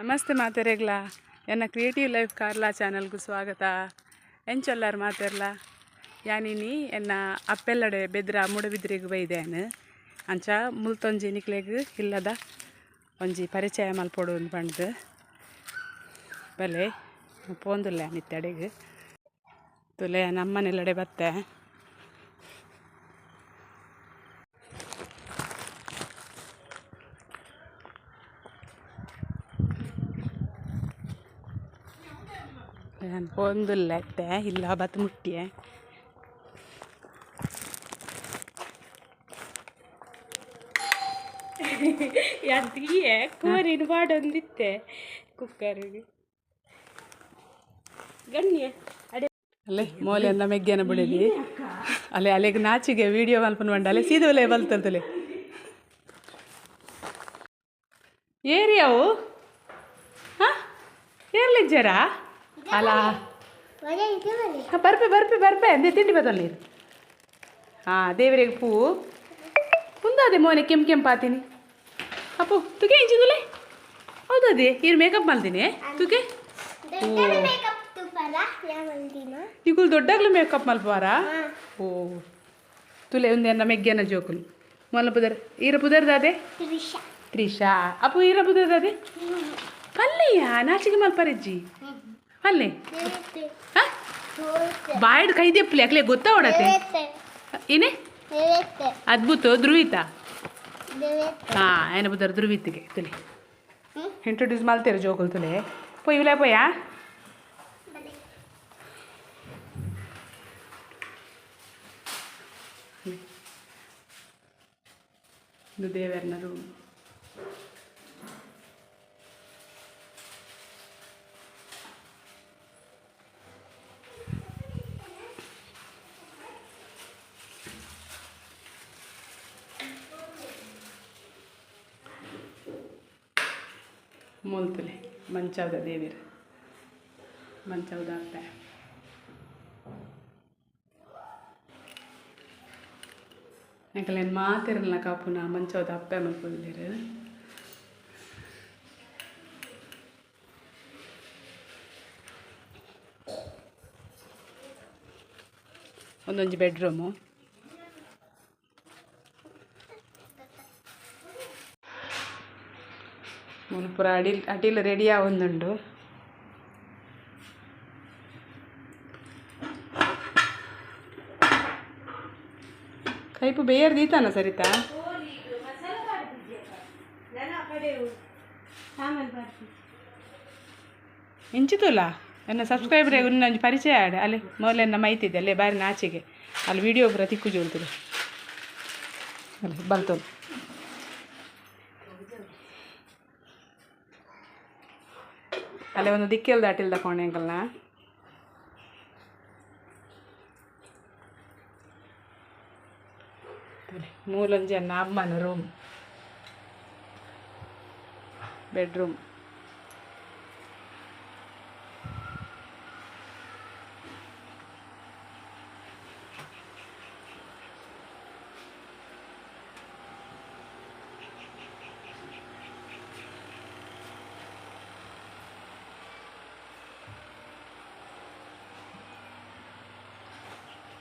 ನಮಸ್ತೆ ಮಾತೆರೆಗ್ಲ. ಎನ್ನ creative life Carla ಚಾನಲ್ಗೂ ಸ್ವಾಗತ. ಎಂಚೊಲ್ಲಾರು ಮಾತೆರ್ಲ? ಯಾನಿನಿ ಎನ್ನ ಅಪ್ಪೆಲ್ಲಡೆ ಬೆದ್ರ ಮುಡಬಿದ್ರಿಗೆ ಬೈದೇನು ಅಂಚ ಮುಲ್ತೊಂಜಿ ನಿಕ್ಲೆಗ್ ಇಲ್ಲದ ಒಂಜಿ ಪರಿಚಯ ಮಲ್ಪೊಡು ಬಂದು ಬಲೆ ಪೋಂದುಲ್ಲ ನಿತ್ತೆಡೆಗ್. ತುಲೆ ನಮ್ಮನೆಲ್ಲಡೆ ಬತ್ತೆ. ಎತ್ತೆ ಇಲ್ಲ ಬತ್ ಮುಟ್ಟಿಯೆ ಅದಿಯೇ ಕೋರಿನ ಮಾಡೊಂದಿತ್ತೆ ಕುಕ್ಕರಿಗೆ. ಗಣ್ಯ ಅಡೆ ಅಲ್ಲೇ ಮೋಲೆಂದ ಮೆಗ್ಗೆನ ಬಿಡಲಿ. ಅಲ್ಲೇ ಅಲ್ಲಿಗೆ ನಾಚಿಗೆ ವಿಡಿಯೋ ಮಲ್ಪನ್ ಬಂಡ ಅಲ್ಲೇ ಸೀದೊಲೆ ಬಲ್ತಂತಲೆ ಏರಿಯಾವು ಹಾಂ? ಏರ್ಲಿಜ್ಜರ? ಅಲ್ಲ. ಹಾಂ ಬರ್ಪೆ ಬರ್ಪೆ ಬರ್ಪೆ. ಅಂದೆ ತಿಂಡಿ ಬದಲ್ಲಿ ಹಾಂ ದೇವರಿಗೆ ಪೂ. ಕುಂದಾದೆ ಮೋನೆ ಕೆಂಪು ಕೆಂಪಾತೀನಿ ಅಪ್ಪು ತುಗೆ ಇಂಚಿದುಲೆ ಹೌದದೆ ಇವ್ರು ಮೇಕಪ್ ಮಾಡ್ತೀನಿ ತುಗೆ? ಈಗ ದೊಡ್ಡಾಗ್ಲೂ ಮೇಕಪ್ ಮಲ್ಪಾರ ಓ. ತುಲೆ ಒಂದೇನ ಮೆಗ್ಗೆನ ಜೋಕುಲು. ಮೊಲ ಪುದರ್ ಈರ ಪುದರ್ದಾದೆ? ತ್ರಿಷಾ. ಅಪ್ಪು ಈರ ಪುದರ್ದಾದೆ? ಅಲ್ಲಯ್ಯ ನಾಚಿಗೆ ಮಲ್ಪಾರಜ್ಜಿ ಅಲ್ಲೇ ಹಾ ಬಾಯ್ಡ್ ಕೈ ದೆಪ್ಪಲಿ ಅಕ್ಲೆ ಗೊತ್ತಾ ಹೊಡತೆ ಏನೇ ಅದ್ಭುತ ಧ್ರುವಿತ ಹಾಂ ಏನ ಬುದರ್ ಧ್ರುವಿತಿಗೆ ತುಲೆ ಇಂಟ್ರೊಡ್ಯೂಸ್ ಮಾಡ್ತೀರ ಜೋಕುಲ್ ತುಲೆ ಪೊಯ್ ಇವ್ಲೆ ಪೊಯ್ಯ ಇದು ದೇವರನ ರೂಮ್ ಮೂಲ್ತಲೆ ಮಂಚವದ ದೇವಿರ ಮಂಚವದ ಅಪ್ಪೆ ಯಾಕಲೇನು ಮಾತಿರಲ್ಲ ಕಾಪುನ ಮಂಚವದ ಅಪ್ಪೆ ಮಲ್ಕೊಂಡಿರ ಒಂದೊಂದು ಬೆಡ್ರೂಮು ಮುನ್ಪುರ ಅಡಿಲ್ ಅಡಿಲ್ ರೆಡಿ ಆವೊಂದುಂಡು ಕೈಪು ಬೇಯರ್ ದೀತಾನ ಸರಿತಾ? ಇಂಚಿತುಲ್ಲ ನನ್ನ ಸಬ್ಸ್ಕ್ರೈಬರ್ ನನ್ನ ಪರಿಚಯ ಆಡ. ಅಲ್ಲಿ ಮೊದಲೇ ನಮ್ಮ ಐತಿದ್ದೆ ಅಲ್ಲೇ ಬಾರಿ ನಾಚಿಗೆ. ಅಲ್ಲಿ ವಿಡಿಯೋ ಪೂರ ತಿಕ್ಕು ಜೋಳ್ತದೆ ಅಲ್ಲಿ ಬಲ್ತೊಂದು ಅಲ್ಲೇ ಒಂದು ದಿಕ್ಕೆಲ್ ದಾಟಿಲ್ದ ಕೋಣೆ ಅಂಕಲ್ನ ಮೂಲೊಂಜಿ ಅನ್ನ ಅಮ್ಮನ ರೂಮ್ ಬೆಡ್ರೂಮ್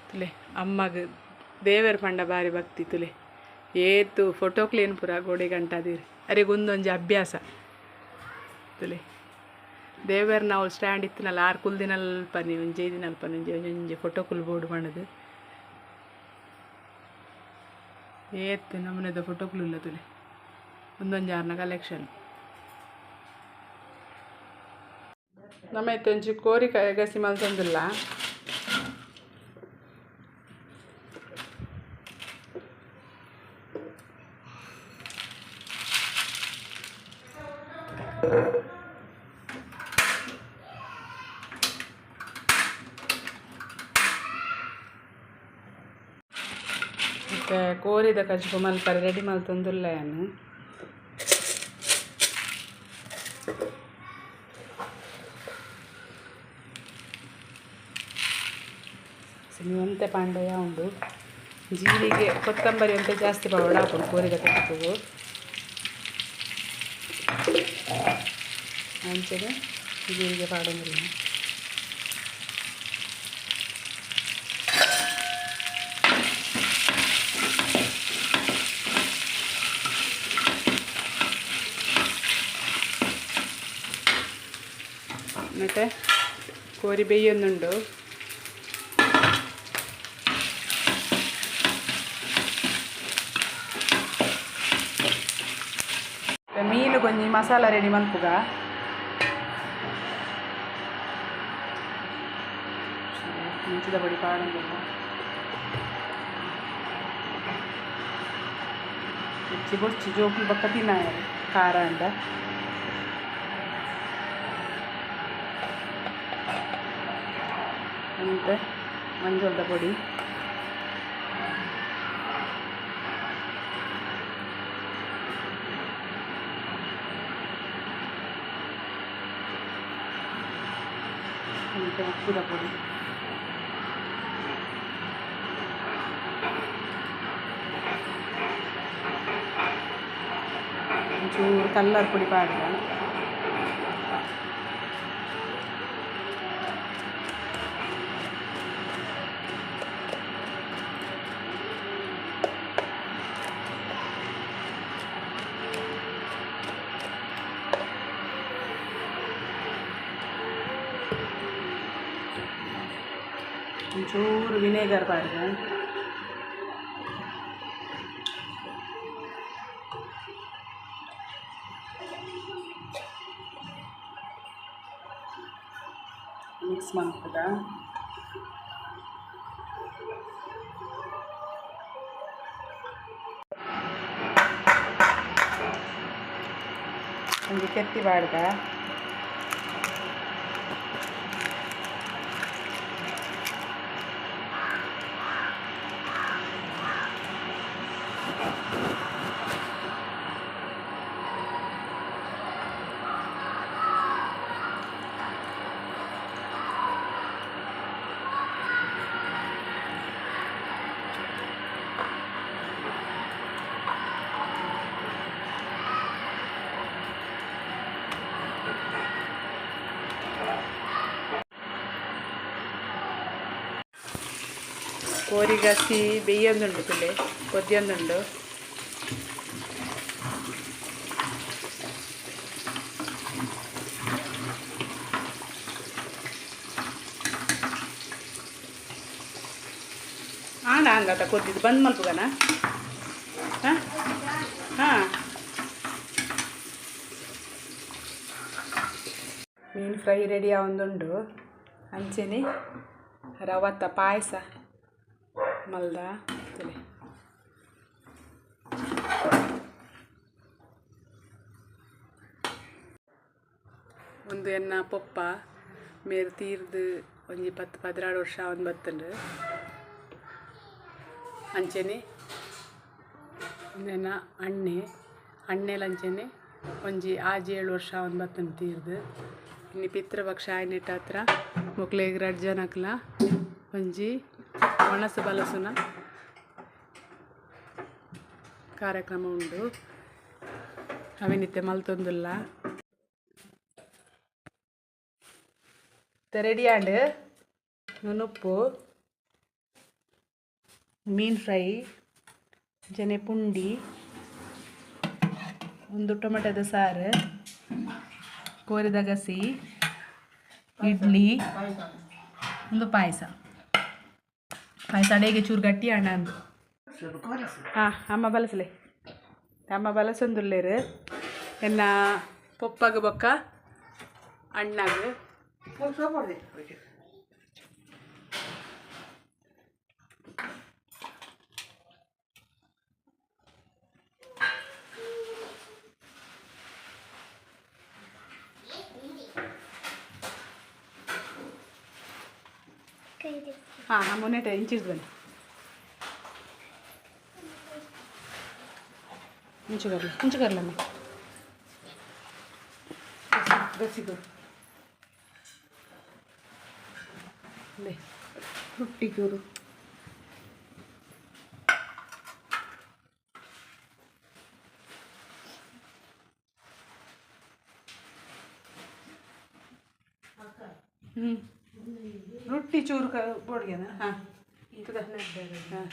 ತುಲೆ, ಅಮ್ಮಗ, ದೇವರ ಪಂಡ ಬಾರಿ ಭಕ್ತಿ ತುಲೆ. ಏತು ಫೋಟೋ ಕ್ಲೀನ್ ಪುರ ಗೋಡೆ ಗಂಟಾದಿರಿ. ಅರೆಗೊಂದೊಂಜಿ ಅಭ್ಯಾಸ ತುಲೆ. ದೇವರ ನಾವು ಸ್ಟ್ಯಾಂಡ್ ಇತ್ತಿನಲ್ಲ, ಆರು ಕುಲ್ದಿನಲ್ಪ ಒಂಜೆ ದಿನಲ್ಪ ಒಂಜಿ ಒಂಜೆ ಫೋಟೋ ಕುಲ್ ಬೋರ್ಡ್ ಮಾಡೋದು. ಏತ್ ನಮ್ಮನೆದ ಫೋಟೋ ಕುಲಿಲ್ಲ ತುಲೆ. ಒಂದೊಂಜಿ ಆರ್ನ ಕಲೆಕ್ಷನ್ ನಮ್ಮ ಇತ್ತೊಂಜಿ ಕೋರಿಕ ಕೋರಿ ಗಸಿ ಮಲ್ತೊಂದಿಲ್ಲ. ಕೋರಿದ ಮಲ್ ಮಲ್ಪರೆ ರೆಡಿ ಮಲ್ತೊಂದುಲ್ಲ ಏನು ಪಾಂಡೆಯ ಉಂಡು. ಜೀರಿಗೆ ಕೊತ್ತಂಬರಿ ಅಂತ ಜಾಸ್ತಿ ಪವಡ ಹಾಕೊಂಡು ಕೋರಿದ ಕಜ್ಜಿಗೂ ಅಂಚೆಗೆ ಜೀರಿಗೆ എന്നിട്ട് കോരി പെയ്യൊന്നുണ്ടോ മീൽ കൊഞ്ഞി മസാല റെഡി മൽപ്പുക మంచిగా పడి ചോക്കി కదా వచ్చి இந்த மஞ்சள் பொடி. கொஞ்சம் கூட பொடி. கொஞ்சம் கல்லர் பொடி பாடுறேன் ಒಂಚೂರು ವಿನೇಗರ್ ಪಾಡಿದ ಮಿಕ್ಸ್ ಮಾಡ್ತದ ಒಂದು ಕೆತ್ತಿ ಬಾಡ್ದ ಕೋರಿಗಸಿ ಬೇಯೊಂದುಂಡು പിള്ളേ ಕೊದ್ಯೊಂದುಂಡು ಆಣ ಹಂಗತ ಕೊದ್ದಿದ್ದು, ಬಂದ್ ಮಲ್ಪುಗನ? ಹಾಂ? ಹಾಂ. ಮೀನು ಫ್ರೈ ರೆಡಿ ಆವೊಂದುಂಡು. ಅಂಚೆನೆ ರವತ್ತ ಪಾಯಸ. ಮಲ್ದ? ತಲೆ ಒಂದು ಎನ್ನ ಪೊಪ್ಪ ಮೇರು ತೀರ್ದು ಒಂಜಿ ಪತ್ತು ಪದಿನಾರು ವರ್ಷ ಆವನ್ ಬತ್ತಂಡು ಅಂಚೆನೆ ಒಂದೆನ್ನ ಅಣ್ಣೆ ಅಣ್ಣೆಲ್ ಅಂಚೆನೆ ಒಂಜಿ ಆಜಿ ಏಳು ವರ್ಷ ಆವನ್ ಬತ್ತನ್ ತೀರ್ದು. ಇನ್ನು ಪಿತೃಪಕ್ಷ ಆಯ್ನಿಟ್ಟ ಹತ್ರ ಮೊಕ್ಲೆಗ್ ರಡ್ ಜನಕ್ಲ ಒಂಜಿ ಒಣಸು ಬಲಸುನ ಕಾರ್ಯಕ್ರಮ ಉಂಡು. ಅವಿನಿತ್ಯ ಮಲ್ತೊಂದುಲ್ಲ. ತೆರೆಡಿಯಾಂಡ್ ನುನುಪ್ಪು, ಮೀನ್ ಫ್ರೈ, ಜನೆ ಪುಂಡಿ, ಒಂದು ಟೊಮೆಟೊದ ಸಾರು, ಕೋರಿದ ಗಸಿ, ಇಡ್ಲಿ, ಒಂದು ಪಾಯಸ. ಪಾಯಸ ಅಡೆಗೆ ಚೂರು ಗಟ್ಟಿ ಅಣ್ಣ ಅಂದು ಹಾಂ ಅಮ್ಮ ಬಲಸಲೆ ಅಮ್ಮ ಬಲಸೊಂದುಲ್ಲೇರು ಎನ್ನ ಪೊಪ್ಪಗ ಹಾಂ ಹಾಂ ಮೊನ್ನೆ ಇಂಚಿಸ್ ಬನ್ನಿ ಇಂಚು ಬರಲಿ ಇಂಚು ಬರಲಮ್ಮ ಗಸಿಗು ಲೇ ರೊಟ್ಟಿ ಚೂರು ಹ್ಞೂ ರೊಟ್ಟಿ ಚೂರು ಬೋಡ್ಗೆನ ಹಾಂ. ಹಾಂ.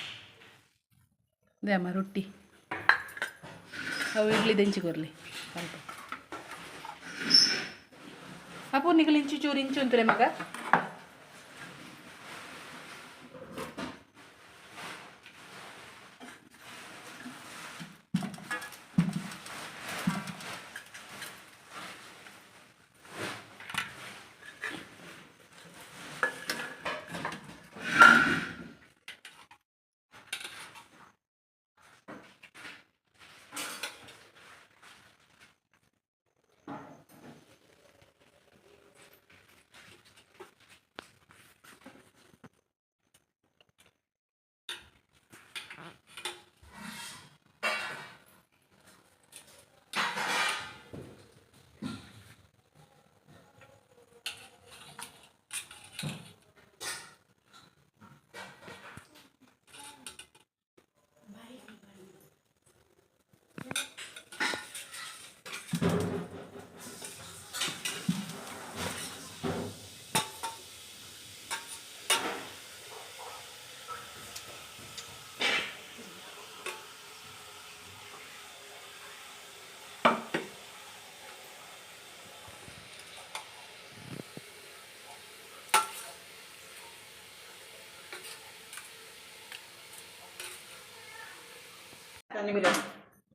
ಅದೇ ಅಮ್ಮ ರೊಟ್ಟಿ. ಅವು ಇಡ್ಲಿ ದಂಚಿ ಕೊರಲಿ ಸ್ವಲ್ಪ ಅಪ್ಪು ನಿಗಲು ಇಂಚು ಚೂರು ಇಂಚು ಅಂತಾರೆ ಮಗ?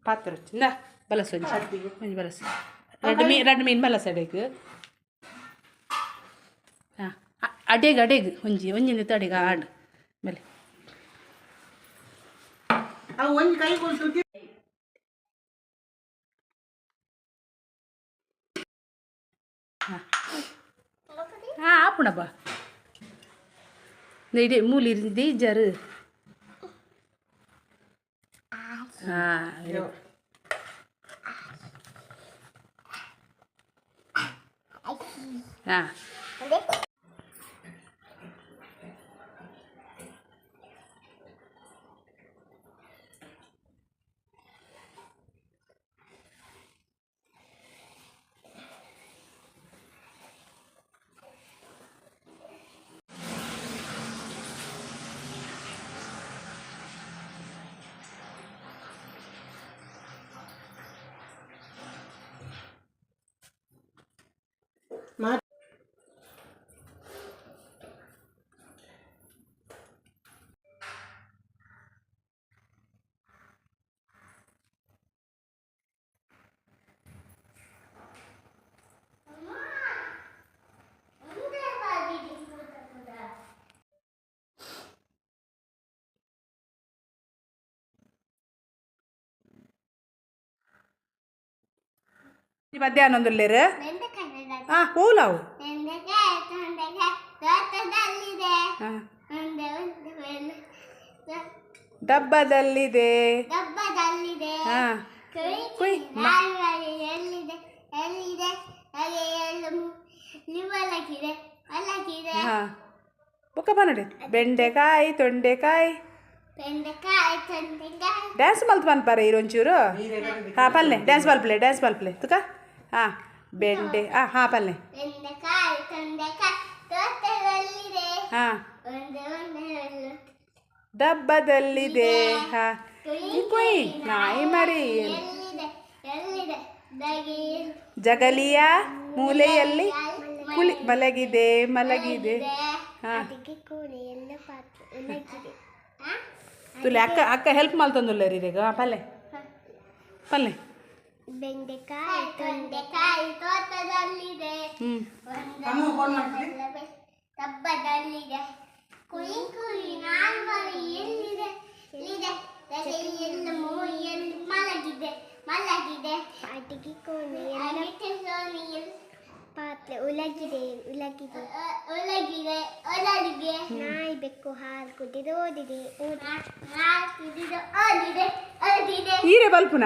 பாத்திரம் வச்சுருந்தா பலசு வச்சு. கொஞ்சம் பலசு ரெண்டு மீன் ரெண்டு மீன் பலசு அடைக்கு. ஆ அடேகு அடேகு. கொஞ்சம் கொஞ்சம் நிறுத்த அடேகு ஆடு ಹಾಂ ಹಾಂ ಮಧ್ಯಾಹ್ನ ಒಂದು ಲೇರು ಹಾಂ ಹೂಲಾವು ತೋಟದಲ್ಲಿದೆ ಹಾಂ ಒಂದು ಒಂದು ಒಂದು ಡಬ್ಬದಲ್ಲಿದೆ ಡಬ್ಬದಲ್ಲಿದೆ ಹಾಂ ಕುಯ್ ಕುಯ್. ನಾಯಿ ಹಾಗೆ ಎಲ್ಲ ನಿವಲಗಿದೆ ಅಲ್ಲಗಿದೆ ಹಾಂ. ಬುಕ್ಕ ಬನ್ನಡಿ ಬೆಂಡೆಕಾಯಿ ತೊಂಡೆಕಾಯಿ. ಬೆಂಡೆಕಾಯಿ ತೊಂಡೆಕಾಯಿ. ಡ್ಯಾನ್ಸ್ ಮಲ್ತ್ ಬನ್ಪಾರ ಇರೊಂಚೂರು ಹಾಂ ಪಲ್ಲೆ ಡ್ಯಾನ್ಸ್ ಬಲ್ಪ್ಲೆ ಡ್ಯಾನ್ಸ್ ಬಲ್ಪ್ಲೆ ತುಕ. ಹಾಂ ಬೆಂಡೆ ಹಾಂ ಹಾಂ ಪಲ್ಲೆ. ಹಾಂ. ಡಬ್ಬದಲ್ಲಿದೆ ಹಾಂ. ಕುಯ್ ನಾಯಿ ಮರಿ. ಜಗಲಿಯ ಮೂಲೆಯಲ್ಲಿ ಕುಳಿ ಮಲಗಿದೆ ಮಲಗಿದೆ. ಹಾಂ. ತುಲೆ ಅಕ್ಕ ಅಕ್ಕ ಹೆಲ್ಪ್ ಮಾಡ್ತಂದುಲ್ಲ ರೀ ಈಗ ಪಲ್ಲೆ ಪಲ್ಲೆ. ಬೆಂಡೆಕಾಯಿ ತೊಂಡೆಕಾಯಿ ತೋಟದಲ್ಲಿದೆ. ದಬ್ಬದಲ್ಲಿದೆ ಕುಯಿ ಕುಯಿ ನಾಲ್ವರಿ ಎಲ್ಲಿದೆ? ಎಲ್ಲಿದೆ? ಎಲ್ಲಿ ಎಲ್ಲ ಮಲಗಿದೆ ಮಲಗಿದೆ. ಅಡಿಗೆ ಕೋಣೆ ಕೋಣೆ ಪಾತ್ರೆ ಉಲಗಿದೆ ಉಲಗಿದೆ. ಉಲಗಿದೆ ಒಲಗಿದೆ ನಾಯಿ ಬೆಕ್ಕು ಹಾಲು ಕುದಿದು ಓದಿದೆ ನಾಯಿ ಕುದಿದು ಓದಿದೆ ಓದಿದೆ. ಈರೆ ಬಲ್ಪುನ?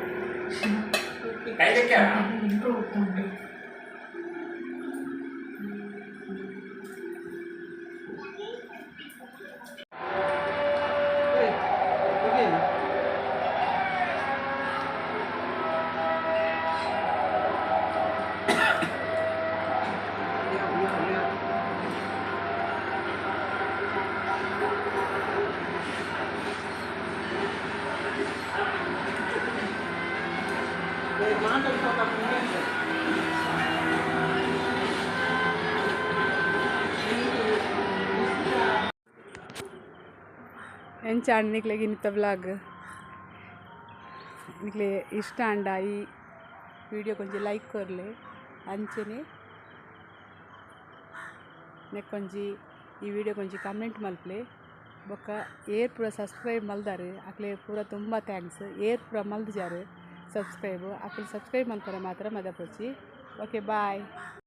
白天干啥 ಎಂಚಾಂಡ್ ನಿಕ್ಲೆಗೆ ಇನ್ನಿತ ಬ್ಲಾಗ್ ನಿಕ್ಲೆ ಇಷ್ಟ ಅಂಡ ಈ ವಿಡಿಯೋ ಕೊಂಚ ಲೈಕ್ ಕೊರ್ಲೆ, ಅಂಚನೆ. ನೆಕ್ಕೊಂಜಿ ಈ ವಿಡಿಯೋ ಕೊಂಚ ಕಮೆಂಟ್ ಮಲ್ಪ್ಲೆ. ಬೊಕ್ಕ ಏರ್ ಪೂರ ಸಬ್ಸ್ಕ್ರೈಬ್ ಮಲ್ದಾರೆ ಅಕ್ಲೆ ಪೂರ ತುಂಬ ಥ್ಯಾಂಕ್ಸ್. ಏರ್ ಪೂರ ಮಲ್ದಿಜಾರು ಸಬ್ಸ್ಕ್ರೈಬ್ ಅಕ್ಲೆ ಸಬ್ಸ್ಕ್ರೈಬ್ ಮಲ್ಪರೆ ಮಾತ್ರ ಮದ ಪೊಚ್ಚಿ ಓಕೆ, ಬಾಯ್.